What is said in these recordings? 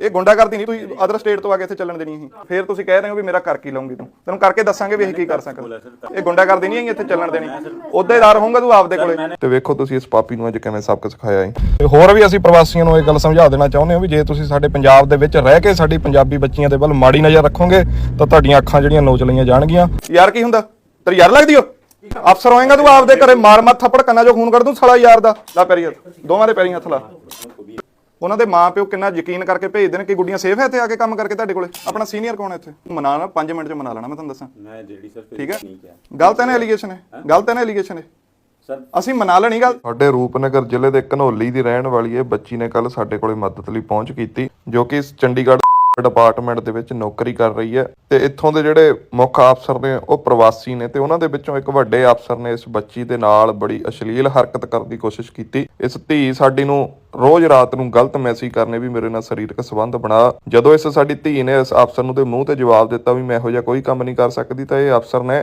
ਇਹ ਗੁੰਡਾਗਰਦੀ ਨਹੀਂ ਤੁਸੀਂ ਅਦਰ ਸਟੇਟ ਤੋਂ ਆ ਕੇ ਇੱਥੇ ਚੱਲਣ ਦੇਣੀ ਸੀ ਫਿਰ ਤੁਸੀਂ ਕਹਿ ਰਹੇ ਹੋ ਵੀ ਮੇਰਾ ਕਰ ਕੀ ਲਊਂਗੀ ਤੂੰ? ਤੈਨੂੰ ਕਰਕੇ ਦੱਸਾਂਗੇ ਵੀ ਅਸੀਂ ਕੀ ਕਰ ਸਕਦੇ। ਇਹ ਗੁੰਡਾਗਰਦੀ ਨਹੀਂ ਹੈ ਇੱਥੇ ਚੱਲਣ ਦੇਣੀ। ਉਹਦੇਦਾਰ ਹੋਊਗਾ ਤੂੰ ਆਪਦੇ ਕੋਲੇ। ਤੇ ਵੇਖੋ ਤੁਸੀਂ ਇਸ ਪਾਪੀ ਨੂੰ ਅੱਜ ਕਿਵੇਂ ਸਬਕ ਸਿਖਾਇਆ ਹੈ। ਤੇ ਹੋਰ ਵੀ ਅਸੀਂ ਪ੍ਰਵਾਸੀਆਂ ਨੂੰ ਇਹ ਗੱਲ ਸਮਝਾ ਦੇਣਾ ਚਾਹੁੰਦੇ ਹਾਂ ਵੀ ਜੇ ਤੁਸੀਂ ਸਾਡੇ ਪੰਜਾਬ ਦੇ ਵਿੱਚ ਰਹਿ ਕੇ ਸਾਡੀ ਪੰਜਾਬੀ ਬੱਚੀਆਂ ਦੇ ਵੱਲ ਮਾੜੀ ਨਜ਼ਰ ਰੱਖੋਗੇ ਤਾਂ ਤੁਹਾਡੀਆਂ ਅੱਖਾਂ ਜਿਹੜੀਆਂ ਨੋਚ ਲਈਆਂ ਜਾਣਗੀਆਂ। ਯਾਰ ਕੀ ਹੁੰਦਾ? ਤੇਰੀ ਯਾਰ ਲੱਗਦੀ ਓ? ਅਫਸਰ ਹੋਏਗਾ ਤੂੰ ਆਪਦੇ ਘਰੇ ਮਾਰ ਮਾਰ ਥੱਪੜ ਕੰਨਾਂ 'ਚੋਂ ਖੂਨ ਕੱਢ ਦੂੰ ਸਾਲਾ ਯਾਰ ਦਾ। ਲਾ ਪੈਰੀ ਹੱਥ। ਦੋਵਾਂ ਦੇ ਪੈਰੀ ਹੱਥ ਲਾ। ਉਹਨਾਂ ਦੇ ਮਾਪਿਓ ਕਿੰਨਾ ਯਕੀਨ ਕਰਕੇ ਭੇਜਦੇ ਨੇ ਕਿ ਗੁੱਡੀਆਂ ਸੇਫ ਹੈ ਇੱਥੇ ਆ ਕੇ ਕੰਮ ਕਰਕੇ ਤੁਹਾਡੇ ਕੋਲੇ? ਆਪਣਾ ਸੀਨੀਅਰ ਕੌਣ ਹੈ ਇੱਥੇ? ਮਨਾ ਲਾ 5 ਮਿੰਟ 'ਚ ਮਨਾ ਲੈਣਾ ਮੈਂ ਤੁਹਾਨੂੰ ਦੱਸਾਂ। ਮੈਂ ਜਿਹੜੀ ਸਰ ਠੀਕ ਹੈ? ਗਲਤ ਹੈ ਨਾ ਐਲੀਗੇਸ਼ਨ ਹੈ? ਗਲਤ ਹੈ ਨਾ ਐਲੀਗੇਸ਼ਨ ਹੈ ਸਰ ਅਸੀਂ ਮਨਾ ਲੈਣੀ ਗੱਲ। ਸਾਡੇ ਰੂਪਨਗਰ ਜ਼ਿਲ੍ਹੇ ਦੇ ਘਨੌਲੀ ਦੀ ਰਹਿਣ ਵਾਲੀ ਇਹ ਬੱਚੀ ਨੇ ਕੱਲ ਸਾਡੇ ਕੋਲੇ ਮਦਦ ਲਈ ਪਹੁੰਚ ਕੀਤੀ ਜੋ ਕਿ ਇਸ ਚੰਡੀਗੜ੍ਹ ਡਿਪਾਰਟਮੈਂਟ ਦੇ ਵਿੱਚ ਨੌਕਰੀ ਕਰ ਰਹੀ ਹੈ ਤੇ ਇੱਥੋਂ ਦੇ ਜਿਹੜੇ ਮੁੱਖ ਅਫਸਰ ਨੇ, ਉਹ ਪ੍ਰਵਾਸੀ ਨੇ ਤੇ ਉਹਨਾਂ ਦੇ ਵਿੱਚੋਂ ਇੱਕ ਵੱਡੇ ਅਫਸਰ ਨੇ ਇਸ ਬੱਚੀ ਦੇ ਨਾਲ ਬੜੀ ਅਸ਼ਲੀਲ ਹਰਕਤ ਕਰਨ ਦੀ ਕੋਸ਼ਿਸ਼ ਕੀਤੀ। ਇਸ ਧੀ ਸਾਡੀ ਨੂੰ ਰੋਜ਼ ਰਾਤ ਨੂੰ ਗਲਤ ਮੈਸੇਜ ਕਰਨੇ ਵੀ ਮੇਰੇ ਨਾਲ ਸਰੀਰਕ ਸੰਬੰਧ ਬਣਾ। ਜਦੋਂ ਇਸ ਸਾਡੀ ਧੀ ਨੇ ਇਸ ਅਫਸਰ ਨੂੰ ਦੇ ਮੂੰਹ ਤੇ ਜਵਾਬ ਦਿੱਤਾ ਵੀ ਮੈਂ ਇਹੋ ਜਿਹਾ ਕੋਈ ਕੰਮ ਨਹੀਂ ਕਰ ਸਕਦੀ ਤਾਂ ਇਹ ਅਫਸਰ ਨੇ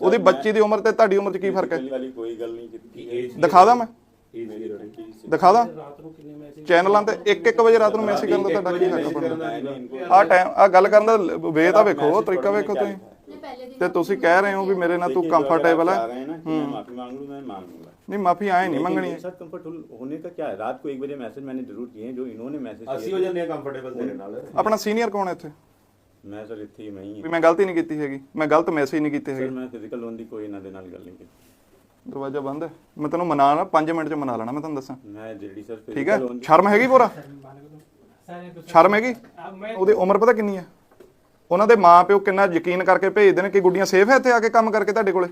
ਉਹਦੀ ਬੱਚੀ ਦੀ ਉਮਰ ਤੇ ਤੁਹਾਡੀ ਉਮਰ 'ਚ ਕੀ ਫਰਕ ਹੈ ਪਹਿਲੀ ਵਾਲੀ ਕੋਈ ਗੱਲ ਨਹੀਂ ਕੀਤੀ ਏਜ ਦਿਖਾ ਦਾਂ ਮੈਂ ਏਜ ਦੀ ਲੜਕੀ ਸੀ ਦਿਖਾ ਦਾਂ ਚੈਨਲਾਂ ਤੇ 1-1 ਵਜੇ ਰਾਤ ਨੂੰ ਮੈਸੇਜ ਕਰਨ ਦਾ ਤੁਹਾਡਾ ਕੀ ਹੱਕ ਬਣਦਾ ਆ ਟਾਈਮ ਆ ਗੱਲ ਕਰਨ ਦਾ ਵੇ ਤਾਂ ਵੇਖੋ ਤਰੀਕਾ ਵੇਖੋ ਤੁਸੀਂ ਤੇ ਤੁਸੀਂ ਕਹਿ ਰਹੇ ਹੋ ਵੀ ਮੇਰੇ ਨਾਲ ਤੂੰ ਕੰਫਰਟੇਬਲ ਹੈ मैं माफी मांग लूं मैं मांग लूंगा ਨਹੀਂ ਮਾਫੀ ਆਏ ਨਹੀਂ ਮੰਗਣੀ मेरे साथ कंफर्टेबल होने का क्या है रात को एक बजे मैसेज मैंने जरूर किए हैं जो इन्होंने मैसेज ਅਸੀਂ ਹੋ ਜਾਂਦੇ ਆ ਕੰਫਰਟੇਬਲ ਤੇਰੇ ਨਾਲ ਆਪਣਾ ਸੀਨੀਅਰ ਕੌਣ ਹੈ ਇੱਥੇ ਮੈਂ ਸਰ ਇੱਥੇ ਹੀ ਮੈਂ ਵੀ ਮੈਂ ਗਲਤੀ ਨਹੀਂ ਕੀਤੀ ਹੈਗੀ। ਮੈਂ ਗਲਤ ਮੈਸੇਜ ਨਹੀਂ ਕੀਤੇ ਸਰ ਮੈਂ ਫਿਜ਼ੀਕਲ ਲੋਨ ਕੋਈ ਇਹਨਾਂ ਦੇ ਨਾਲ ਗੱਲ ਨਹੀਂ ਕੀਤੀ। ਦਰਵਾਜ਼ਾ ਬੰਦ ਹੈ। ਮੈਂ ਤੈਨੂੰ ਮਨਾ ਨਾ 5 ਮਿੰਟ ਚ ਮਨਾ ਲੈਣਾ ਮੈਂ ਤੁਹਾਨੂੰ ਦੱਸਾਂ। ਮੈਂ ਜਿਹੜੀ ਸਰ ਠੀਕ ਹੈ? ਸ਼ਰਮ ਹੈਗੀ ਪੂਰਾ? ਸ਼ਰਮ ਹੈਗੀ? ਉਹਦੀ ਉਮਰ ਪਤਾ ਕਿੰਨੀ ਹੈ? ਉਹਨਾਂ ਦੇ ਮਾਂ ਪਿਓ ਕਿੰਨਾ ਯਕੀਨ ਕਰਕੇ ਭੇਜਦੇ ਨੇ ਕਿ ਗੁੱਡੀਆਂ ਸੇਫ ਹੈ ਇੱਥੇ ਆ ਕੇ ਕੰਮ ਕਰਕੇ ਤੁਹਾਡੇ ਕੋਲੇ?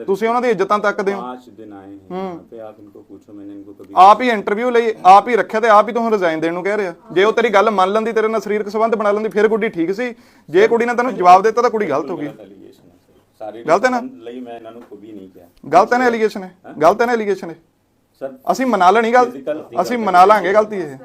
ਤੁਸੀਂ ਉਹਨਾਂ ਦੀ ਇੱਜ਼ਤਾਂ ਤੱਕਦੇ ਹੋ? पाँच दिन आए हैं यहाँ पे आप इनको पूछो मैंने इनको कभी ਆਪ ਹੀ ਇੰਟਰਵਿਊ ਲਈ ਆਪ ਹੀ ਰੱਖਿਆ ਤੇ ਆਪ ਹੀ ਤੁਹਾਨੂੰ ਰਿਜ਼ਾਈਨ ਦੇਣ ਨੂੰ ਕਹਿ ਰਿਹਾ ਜੇ ਉਹ ਤੇਰੀ ਗੱਲ ਮੰਨ ਲੈਂਦੀ ਤੇਰੇ ਨਾਲ ਸਰੀਰਕ ਸੰਬੰਧ ਬਣਾ ਲੈਂਦੀ ਫਿਰ ਗੁੱਡੀ ਠੀਕ ਸੀ ਜੇ ਕੁੜੀ ਨੇ ਤੈਨੂੰ ਜਵਾਬ ਦਿੱਤਾ ਤਾਂ ਕੁੜੀ ਗਲਤ ਹੋ ਗਈ एलिगेशन है सर। ਲਈ ਮੈਂ ਇਹਨਾਂ ਨੂੰ ਕੋਈ ਨਹੀਂ ਕਿਹਾ ਗਲਤ ਹੈ ਨਾ ਐਲੀਗੇਸ਼ਨ ਹੈ ਗਲਤ ਹੈ ਨਾ ਐਲੀਗੇਸ਼ਨ ਹੈ ਅਸੀਂ ਮਨਾ ਲੈਣੀ ਗੱਲ ਅਸੀਂ ਮਨਾ ਲਾਂਗੇ ਗਲਤੀ ਇਹ।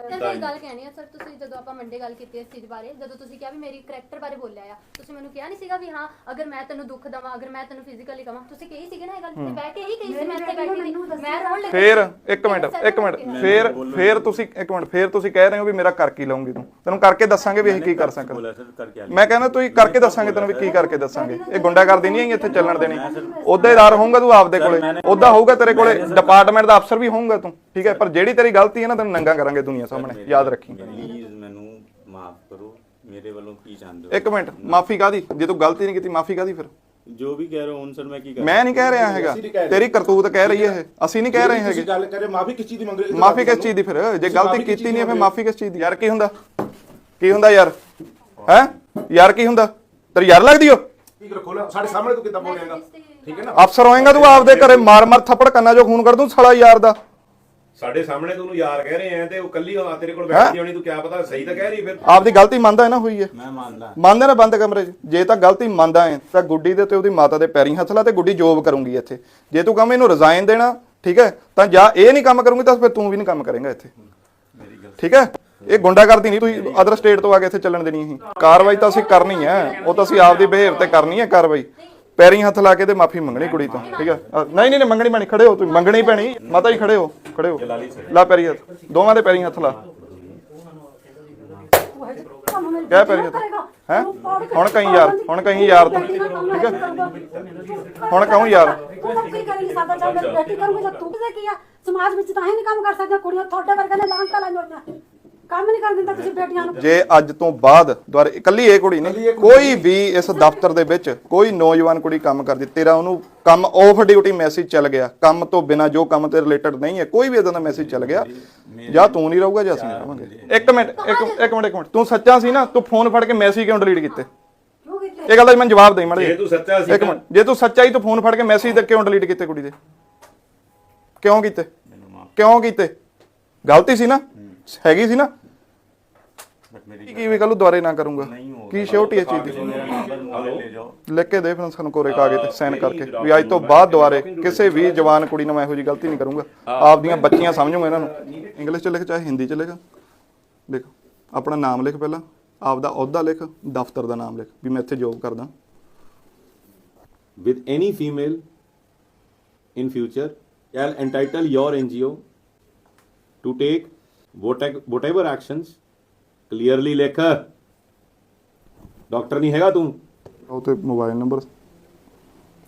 ਗੱਲ ਕਹਿਣੀ ਆ ਸਰ ਤੁਸੀਂ ਜਦੋਂ ਆਪਾਂ ਮੰਡੇ ਗੱਲ ਕੀਤੀ ਇਸ ਚੀਜ਼ ਬਾਰੇ ਜਦੋਂ ਤੁਸੀਂ ਕਿਹਾ ਵੀ ਮੇਰੀ ਕਰੈਕਟਰ ਬਾਰੇ ਬੋਲਿਆ ਆ ਤੁਸੀਂ ਮੈਨੂੰ ਕਿਹਾ ਨਹੀਂ ਸੀਗਾ ਵੀ ਹਾਂ ਅਗਰ ਮੈਂ ਤੈਨੂੰ ਦੁੱਖ ਦਵਾਂ ਅਗਰ ਮੈਂ ਤੈਨੂੰ ਫਿਜ਼ੀਕਲੀ ਕਵਾਂ ਤੁਸੀਂ ਕਹੀ ਸੀਗੇ ਨਾ ਇਹ ਗੱਲ? ਤੇ ਬਹਿ ਕੇ ਹੀ ਕਹੀ ਸੀ ਮੈਂ ਇੱਥੇ ਬੈਠੀ ਸੀ। ਮੈਂ ਰੋਣ ਲੱਗੀ ਫੇਰ ਇੱਕ ਮਿੰਟ ਇੱਕ ਮਿੰਟ ਫੇਰ ਫੇਰ ਤੁਸੀਂ ਇੱਕ ਮਿੰਟ ਫੇਰ ਤੁਸੀਂ ਕਹਿ ਰਹੇ ਹੋ ਵੀ ਮੇਰਾ ਕਰਕੇ ਲਾਉਂਗੀ ਤੂੰ। ਤੈਨੂੰ ਕਰਕੇ ਦੱਸਾਂਗੇ ਵੀ ਇਹ ਕੀ ਕਰ ਸਕਦਾ। ਮੈਂ ਕਹਿੰਦਾ ਤੁਸੀਂ ਕਰਕੇ ਦੱਸਾਂਗੇ ਤੈਨੂੰ ਵੀ ਕੀ ਕਰਕੇ ਦੱਸਾਂਗੇ। ਇਹ ਗੁੰਡਾਗਰਦੀ ਨਹੀਂ ਹੈ ਇੱਥੇ ਚੱਲਣ ਦੇਣੀ। ਉਹਦਾਦਾਰ ਹੋਊਗਾ ਤੂੰ ਆਪਦੇ ਕੋਲੇ। ਉਹਦਾ ਹੋਊਗਾ ਤੇਰੇ ਕੋਲੇ ਡਿਪਾਰਟਮੈਂਟ ਦਾ ਅਫਸਰ ਵੀ ਹੋਊਗਾ ਤੂੰ ਠੀਕ ਹੈ? ਪਰ ਜਿਹੜੀ ਤੇਰੀ ਗਲਤੀ ਹੈ ਨਾ ਤੈਨੂੰ ਨੰਗਾ ਕਰਾਂਗੇ ਦੁਨੀਆ ਸਾਹਮਣੇ। ਯਾਦ ਰੱਖੀ। ਪਲੀਜ਼ ਮੈਨੂੰ ਮਾਫ ਕਰੋ ਮੇਰੇ ਵੱਲੋਂ ਕੀ ਚਾਹੁੰਦੇ ਹੋ? ਇੱਕ ਮਿੰਟ ਮਾਫੀ ਕਾਦੀ ਜੇ ਤੂੰ ਗਲਤੀ ਨਹੀਂ ਕੀਤੀ ਮਾਫੀ ਕਾਦੀ ਫਿਰ? ਜੋ ਵੀ ਕਹਿ ਰਹੇ ਹੋ ਹੁਣ ਸਰ ਮੈਂ ਕੀ ਕਰ ਮੈਂ ਨਹੀਂ ਕਹਿ ਰਿਹਾ ਹੈਗਾ। ਤੇਰੀ ਕਰਤੂਤ ਕਹਿ ਰਹੀ ਹੈ ਅਸੀਂ ਨਹੀਂ ਕਹਿ ਰਹੇ ਹੈਗੇ। ਤੁਸੀਂ ਗੱਲ ਕਰੇ ਮਾਫੀ ਕਿਸ ਚੀਜ਼ ਦੀ ਮੰਗ ਰਹੇ ਹੋ? ਮਾਫੀ ਕਿਸ ਚੀਜ਼ ਦੀ ਫਿਰ? ਜੇ ਗਲਤੀ ਕੀਤੀ ਨਹੀਂ ਹੈ ਫਿਰ ਮਾਫੀ ਕਿਸ ਚੀਜ਼ ਦੀ? ਯਾਰ ਕੀ ਹੁੰਦਾ? ਕੀ ਹੁੰਦਾ ਯਾਰ? ਹੈ? ਯਾਰ ਕੀ ਹੁੰਦਾ? ਤੇਰੀ ਯਾਰ ਲੱਗਦੀ ਓ? ਠੀਕ ਰੱਖੋ ਨਾ ਸਾਡੇ ਸਾਹਮਣੇ ਤੂੰ ਕਿੱਦਾਂ ਬੋਲੇਗਾ ਠੀਕ ਹੈ ਨਾ? ਅਫਸਰ ਹੋਏਗਾ ਤੂੰ ਆਪਦੇ ਘਰੇ ਮਾਰ ਮਾਰ ਥੱਪੜ ਕੰਨਾਂ 'ਚੋਂ ਖੂਨ ਕੱਢ ਦੂੰ ਸਾਲਾ ਯਾਰ ਦਾ। ਸਾਡੇ ਸਾਹਮਣੇ ਤੂੰ ਯਾਰ ਕਹਿ ਰਹੇ ਆ ਤੇ ਉਹ ਕੱਲੀ ਆ ਤੇਰੇ ਕੋਲ ਬੈਠੀ ਹੋਣੀ ਤੂੰ ਕਿਆ ਪਤਾ ਸਹੀ ਤਾਂ ਕਹਿ ਰਹੀ ਫਿਰ। ਆਪਦੀ ਗਲਤੀ ਮੰਨਦਾ ਹੈ ਨਾ ਹੋਈ ਹੈ ਮੈਂ ਮੰਨਦਾ। ਮੰਨਦੇ ਨਾ ਬੰਦ ਕਮਰੇ 'ਚ? ਜੇ ਤਾਂ ਗਲਤੀ ਮੰਨਦਾ ਹੈ ਤਾਂ ਗੁੱਡੀ ਦੇ ਤੇ ਉਹਦੀ ਮਾਤਾ ਦੇ ਪੈਰੀਂ ਹੱਥ ਲਾ ਤੇ ਗੁੱਡੀ ਜੋਬ ਕਰੂੰਗੀ ਇੱਥੇ। ਜੇ ਤੂੰ ਕਹਵੇਂ ਇਹਨੂੰ ਰਿਜ਼ਾਈਨ ਦੇਣਾ ਠੀਕ ਹੈ ਤਾਂ ਜਾਂ ਇਹ ਨਹੀਂ ਕੰਮ ਕਰੂੰਗੀ ਤਾਂ ਫਿਰ ਤੂੰ ਵੀ ਨਹੀਂ ਕੰਮ ਕਰੇਂਗਾ ਇੱਥੇ। ਠੀਕ ਹੈ? ਇਹ ਗੁੰਡਾਗਰਦੀ ਨਹੀਂ ਤੁਸੀਂ ਅਦਰ ਸਟੇਟ ਤੋਂ ਆ ਕੇ ਇੱਥੇ ਚੱਲਣ ਦੇਣੀ ਸੀ ਕਾਰਵਾਈ ਤਾਂ ਅਸੀਂ ਕਰਨੀ ਹੈ ਉਹ ਤਾਂ ਅਸੀਂ ਆਪਦੀ ਬਿਹੇਵ ਤੇ ਕਰਨੀ ਹੈ ਕਾਰਵਾਈ। ਪੈਰੀਂ ਹੱਥ ਲਾ ਕੇ ਤੇ ਮਾਫੀ ਮੰਗਣੀ ਕੁੜੀ ਤੋਂ ਠੀਕ ਹੈ ਅ, ਨਹੀਂ ਨਹੀਂ ਨਹੀਂ, ਮੰਗਣੀ ਪੈਣੀ ਖੜੇ ਹੋ ਤੁਸੀਂ ਮੰਗਣੀ ਪੈਣੀ। ਮਾਤਾ ਜੀ ਖੜੇ ਹੋ ਖੜੇ ਹੋ। ਲਾ ਪੈਰੀਂ ਹੱਥ। ਦੋਵਾਂ ਦੇ ਪੈਰੀਂ ਹੱਥ ਲਾ। ਕਹਿ ਪੈਰੀਂ ਹੱਥ। ਹੈ? ਹੁਣ ਕਹੀਂ ਯਾਰ ਹੁਣ ਕਹੀਂ ਯਾਰ ਤੂੰ ਠੀਕ ਹੈ ਹੁਣ ਕਹੂੰ ਯਾਰ। ਤੂੰ ਤਾਂ ਕੀ ਕਰੇਂਗੀ ਕਰੂੰਗੀ ਤੂੰ ਆ? ਸਮਾਜ ਵਿੱਚ ਤਾਂ ਹੀ ਨਹੀਂ ਕੰਮ ਕਰ ਸਕਦਾ ਕੁੜੀਆਂ ਤੁਹਾਡੇ ਵਰਗੇ ਨੇ ਲਾਂਟਾ ਲਾਈਆਂ ਹੋਈਆਂ। ਕੰਮ ਨਹੀਂ ਕਰ ਦਿੰਦਾ ਤੁਸੀਂ ਬੇਟੀਆਂ ਨੂੰ। ਜੇ ਅੱਜ ਤੋਂ ਬਾਅਦ ਦੁਆਰੇ ਇਕੱਲੀ ਇਹ ਕੁੜੀ ਨਹੀਂ ਕੋਈ ਵੀ ਇਸ ਦਫ਼ਤਰ ਦੇ ਵਿੱਚ ਕੋਈ ਨੌਜਵਾਨ ਕੁੜੀ ਕੰਮ ਕਰਦੀ ਤੇਰਾ ਉਹਨੂੰ ਕੰਮ ਆਫ ਡਿਊਟੀ ਮੈਸੇਜ ਚੱਲ ਗਿਆ ਕੰਮ ਤੋਂ ਬਿਨਾ ਜੋ ਕੰਮ ਤੇ ਰਿਲੇਟਡ ਨਹੀਂ ਹੈ ਕੋਈ ਵੀ ਇਦਾਂ ਦਾ ਮੈਸੇਜ ਚੱਲ ਗਿਆ ਜਾਂ ਤੂੰ ਨਹੀਂ ਰਹੂਗਾ ਜਾਂ ਅਸੀਂ ਨਹੀਂ ਰਹਾਂਗੇ ਇੱਕ ਮਿੰਟ ਇੱਕ ਇੱਕ ਮਿੰਟ ਇੱਕ ਮਿੰਟ। ਤੂੰ ਸੱਚਾ ਸੀ ਨਾ ਤੂੰ ਫੋਨ ਫੜ ਕੇ ਮੈਸੇਜ ਕਿਉਂ ਡਿਲੀਟ ਕੀਤੇ? ਕਿਉਂ ਕੀਤੇ? ਇਹ ਗੱਲ ਦਾ ਮੈਨੂੰ ਜਵਾਬ ਦੇ ਮੜੇ ਜੇ ਤੂੰ ਸੱਚਾ ਸੀ ਇੱਕ ਮਿੰਟ ਜੇ ਤੂੰ ਸੱਚਾ ਹੀ ਤੂੰ ਫੋਨ ਫੜ ਕੇ ਮੈਸੇਜ ਤੇ ਕਿਉਂ ਡਿਲੀਟ ਕੀਤੇ ਕੁੜੀ ਦੇ? ਕਿਉਂ ਕੀਤੇ? ਕਿਉਂ ਕੀਤੇ? ਗਲਤੀ ਸੀ ਨਾ? ਹੈਗੀ ਸੀ ਨਾ? ਕੀ ਕੀ ਵੀ ਕੱਲ ਨੂੰ ਦੁਬਾਰੇ ਨਾ ਕਰੂੰਗਾ? ਕੀ ਸ਼ੋਰਟੀ ਹੈ ਚੀਜ਼ ਦੀ? ਲਿਖ ਕੇ ਦੇ ਫਿਰ ਸਾਨੂੰ ਕੋਰੇ ਕਾਗਜ਼ ਤੇ ਸਾਈਨ ਕਰਕੇ। ਵੀ ਅੱਜ ਤੋਂ ਬਾਅਦ ਦੁਬਾਰੇ ਕਿਸੇ ਵੀ ਜਵਾਨ ਕੁੜੀ ਨੂੰ ਮੈਂ ਇਹੋ ਜੀ ਗਲਤੀ ਨਹੀਂ ਕਰੂੰਗਾ। ਆਪਦੀਆਂ ਬੱਚੀਆਂ ਸਮਝੂਗਾ ਇਹਨਾਂ ਨੂੰ। ਇੰਗਲਿਸ਼ ਚ ਲਿਖ ਚਾਹੇ ਹਿੰਦੀ ਚ ਲਿਖ। ਲਿਖ ਆਪਣਾ ਨਾਮ ਲਿਖ ਪਹਿਲਾਂ। ਆਪਦਾ ਅਹੁਦਾ ਲਿਖ ਦਫ਼ਤਰ ਦਾ ਨਾਮ ਲਿਖ। ਵੀ ਮੈਂ ਇੱਥੇ ਜੋਬ ਕਰਦਾ। With any female in future shall entitle your NGO to take whatever actions? Clearly ਲਿਖ। ਡਾਕਟਰ ਨਹੀਂ ਹੈਗਾ ਤੂੰ? ਉਹ ਤੇ ਮੋਬਾਈਲ ਨੰਬਰ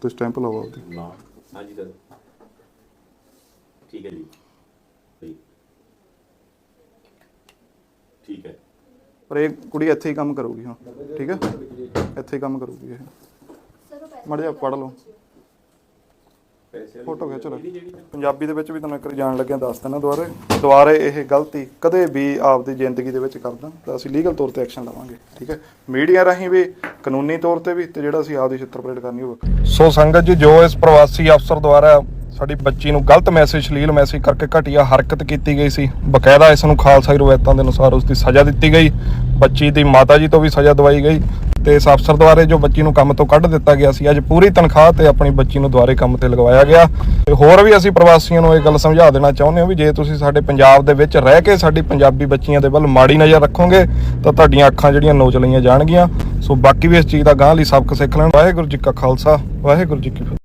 ਤੇ ਸਟੈਂਪ ਲਵਾਓ ਉਹਦੀ ਨਾ। ਹਾਂਜੀ ਸਰ ਠੀਕ ਹੈ ਜੀ। ਸਹੀ। ਠੀਕ ਹੈ। ਪਰ ਇਹ ਕੁੜੀ ਇੱਥੇ ਹੀ ਕੰਮ ਕਰੂਗੀ ਹਾਂ। ਠੀਕ ਹੈ? ਇੱਥੇ ਹੀ ਕੰਮ ਕਰੂਗੀ ਇਹ। ਮੜ ਜਾ ਪੜ ਲਓ ਫੋਟੋ ਖਿੱਚ ਲਓ ਪੰਜਾਬੀ ਦੇ ਵਿੱਚ ਵੀ ਤੁਹਾਨੂੰ ਇੱਕ ਵਾਰੀ ਜਾਣ ਲੱਗਿਆ ਦੱਸ ਦਿੰਦਾ ਦੁਬਾਰੇ। ਦੁਬਾਰੇ ਇਹ ਗਲਤੀ ਕਦੇ ਵੀ ਆਪਦੀ ਜ਼ਿੰਦਗੀ ਦੇ ਵਿੱਚ ਕਰਦਾ। ਤਾਂ ਅਸੀਂ ਲੀਗਲ ਤੌਰ ਤੇ ਐਕਸ਼ਨ ਲਵਾਂਗੇ ਠੀਕ ਹੈ? ਮੀਡੀਆ ਰਾਹੀਂ ਵੀ ਕਾਨੂੰਨੀ ਤੌਰ ਤੇ ਵੀ ਤੇ ਜਿਹੜਾ ਅਸੀਂ ਆਪਦੀ ਛਿੱਤਰ ਪਰੇਡ ਕਰਨੀ ਹੋਵੇ। ਸੋ ਸੰਗਤ ਜੀ ਜੋ ਇਸ ਪ੍ਰਵਾਸੀ ਅਫਸਰ ਦੁਆਰਾ ਸਾਡੀ ਬੱਚੀ ਨੂੰ ਗਲਤ ਮੈਸੇਜ ਸ਼ਲੀਲ ਮੈਸੇਜ ਕਰਕੇ ਘਟੀਆ ਹਰਕਤ ਕੀਤੀ ਗਈ ਸੀ। ਬਕਾਇਦਾ ਇਸ ਨੂੰ ਖਾਲਸਾਈ ਰਵਾਇਤਾਂ ਦੇ ਅਨੁਸਾਰ ਉਸ ਦੀ ਸਜ਼ਾ ਦਿੱਤੀ ਗਈ। ਬੱਚੀ ਦੀ ਮਾਤਾ ਜੀ ਤੋਂ ਵੀ ਸਜ਼ਾ ਦਵਾਈ ਗਈ ਤੇ ਇਸ ਅਫਸਰ ਦੁਆਰੇ ਜੋ ਬੱਚੀ ਨੂੰ ਕੰਮ ਤੋਂ ਕੱਢ ਦਿੱਤਾ ਗਿਆ ਸੀ, ਅੱਜ ਪੂਰੀ ਤਨਖਾਹ ਤੇ ਆਪਣੀ ਬੱਚੀ ਨੂੰ ਦੁਆਰੇ ਕੰਮ ਤੇ ਲਗਵਾਇਆ ਗਿਆ। ਤੇ ਹੋਰ ਵੀ ਅਸੀਂ ਪ੍ਰਵਾਸੀਆਂ ਨੂੰ ਇਹ ਗੱਲ ਸਮਝਾ ਦੇਣਾ ਚਾਹੁੰਦੇ ਹਾਂ ਵੀ ਜੇ ਤੁਸੀਂ ਸਾਡੇ ਪੰਜਾਬ ਦੇ ਵਿੱਚ ਰਹਿ ਕੇ ਸਾਡੀ ਪੰਜਾਬੀ ਬੱਚੀਆਂ ਦੇ ਵੱਲ ਮਾੜੀ ਨਜ਼ਰ ਰੱਖੋਗੇ, ਤਾਂ ਤੁਹਾਡੀਆਂ ਅੱਖਾਂ ਜਿਹੜੀਆਂ ਨੋਚ ਲਈਆਂ ਜਾਣਗੀਆਂ। ਸੋ ਬਾਕੀ ਵੀ ਇਸ ਚੀਜ਼ ਦਾ ਗਾਂਹ ਲਈ ਸਬਕ ਸਿੱਖ ਲੈਣ। ਵਾਹਿਗੁਰੂ ਜੀ ਕਾ ਖਾਲਸਾ, ਵਾਹਿਗੁਰੂ ਜੀ ਕੀ